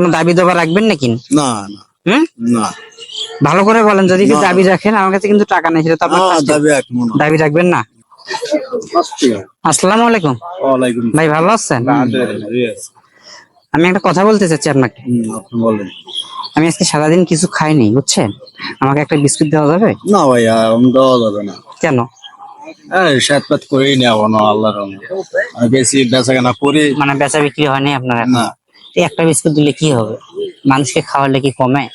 কোনো দাবি দাবা রাখবেন নাকি? না না। হুম? না। ভালো করে বলেন যদি দাবি রাখেন আমার কাছে কিন্তু টাকা নেই সেটা তো আপনার দাবি রাখবেন না? আসসালামু আলাইকুম। ভাই ভালো আছেন? আমি একটা কথা বলতে চাচ্ছি আপনাকে। আমি আজকে সারাদিন কিছু খাইনি বুঝছেন? আমাকে একটা বিস্কুট দেওয়া যাবে? না ভাই দেওয়া যাবে না। কেন? এই সাত পাত করেই নেব না আল্লাহর রহমতে। বেশি বেচা কেনা করি। মানে বেচা বিক্রি হয়নি আপনার না। একটা বিস্কুট দিলে কি হবে? মানুষকে খাওয়ালে কি কমে?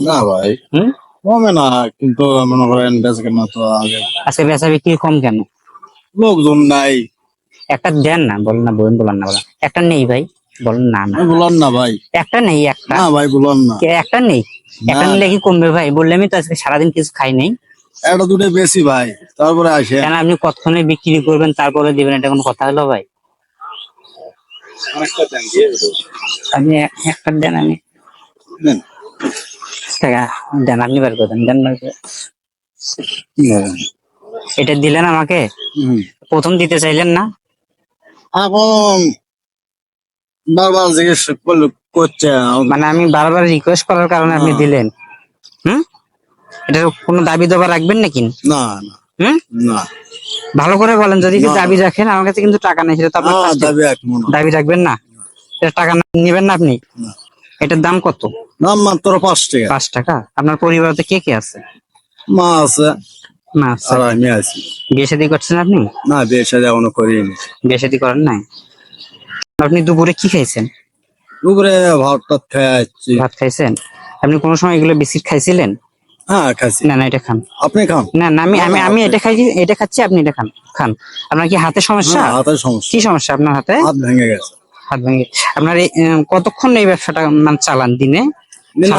না ভাই। হুম? কমে না কিন্তু মনে করেন বেচা কেনা তো আগে। আজকে বেচা বিক্রি কম কেন? লোকজন নাই। একটা দেন না বলেন না বলেন বলেন না বলেন। একটা নেই ভাই বলেন না না। বললাম না ভাই। একটা নেই একটা। না ভাই বললাম না। কে- একটা নেই? একটা। নিলে কি কমবে ভাই? বললে আমি তো আজকে সারাদিন কিছু খাই নাই। একটা দুটো বেশি ভাই তারপরে আসে কেন আপনি কতক্ষণে বিক্রি করবেন তারপরে দিবেন এটা কোনো কথা হলো ভাই? আপনি এক- একটা দেন আমি। দেন। আপনি বার করে দেন। এটা দিলেন আমাকে। প্রথম দিতে চাইলেন না? এখন বারবার জিজ্ঞেস করলে করছে। মানে আমি বারবার রিকোয়েস্ট করার কারণে আপনি দিলেন। হুম? এটা কোনো দাবি দাবা রাখবেন নাকি? না না। হুম? না। ভালো করে বলেন যদি দাবি রাখেন আমার কাছে কিন্তু টাকা নেই সেটা তো আপনার দাবি রাখবেন না? এটা টাকা নেবেন না আপনি? এটার দাম কত? নাম মাত্র পাঁচ টাকা। পাঁচ টাকা? আপনার পরিবারতে কে কে আছে? মা আছে। না আছে। আর আমি আছি। বিয়ে শাদী করছেন আপনি? না বিয়ে সাথে এখনও করিনি। বিয়ে শাদী করেন নাই? আপনি দুপুরে কি খাইছেন? দুপুরে ভাত টাত ভাত খাইছেন? আপনি কোনো সময় এগুলো বিস্কিট খাইছিলেন? হ্যাঁ খাচ্ছি না না এটা খান। আপনি খান? না না আমি আমি আমি এটা খাইছি এটা খাচ্ছি আপনি এটা খান খান। আপনার কি হাতে সমস্যা? হ্যাঁ, হাতের সমস্যা। কি সমস্যা আপনার হাতে? হাত ভেঙে গেছে। হাত ভেঙে আপনার কতক্ষণ এই ব্যবসাটা মানে চালান দিনে? দিন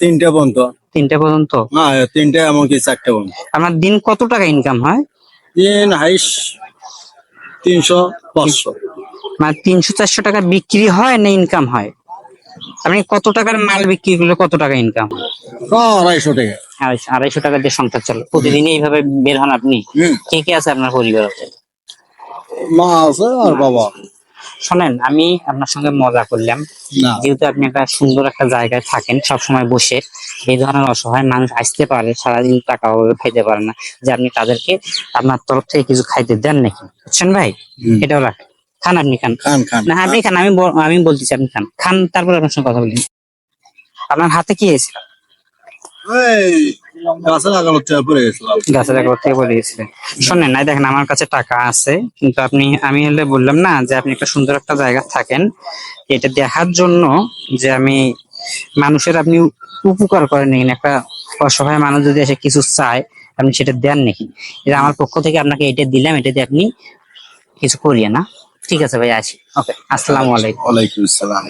তিনটে পর্যন্ত। তিনটে পর্যন্ত? না তিনটে এমনকি চারটে পর্যন্ত। আপনার দিন কত টাকা ইনকাম হয়? হাইস তিনশো পাঁচশো। মানে তিনশো চারশো টাকা বিক্রি হয় না ইনকাম হয়? আপনি কত টাকার মাল বিক্রি করলে কত টাকা ইনকাম আড়াইশো টাকা। আড়াইশো টাকা দিয়ে সংসার চলে। প্রতিদিন এইভাবে বের হন আপনি? কে কে আছে আপনার পরিবার? মা আছে আর বাবা। শোনেন আমি আপনার সঙ্গে মজা করলাম। যেহেতু আপনি একটা সুন্দর একটা জায়গায় থাকেন সব সময় বসে এই ধরনের অসহায় মানুষ আসতে পারে সারাদিন টাকা অভাবে খাইতে পারে না। যে আপনি তাদেরকে আপনার তরফ থেকে কিছু খাইতে দেন নাকি? বুঝছেন ভাই? এটাও রাখ খান আপনি খান। খান খান। না আপনি খান আমি আমি বলতেছি আপনি খান। খান তারপর আপনার সঙ্গে কথা বলি। আপনার হাতে কি হয়েছিল? পড়ে গেছিলাম গাছের থেকে গেছিলেন শোনেন নাই দেখেন আমার কাছে টাকা আছে কিন্তু আপনি আমি হলে বললাম না যে আপনি একটা সুন্দর একটা জায়গা থাকেন। এটা দেখার জন্য যে আমি মানুষের আপনি উপকার করেন নাকি? একটা অসহায় মানুষ যদি এসে কিছু চায় আপনি সেটা দেন নাকি? এটা আমার পক্ষ থেকে আপনাকে এটা দিলাম এটা দিয়ে আপনি কিছু করিয়ে না। ঠিক আছে ভাই আসি। ওকে আসসালামু আলাইকুম। ওয়ালাইকুম আসসালাম।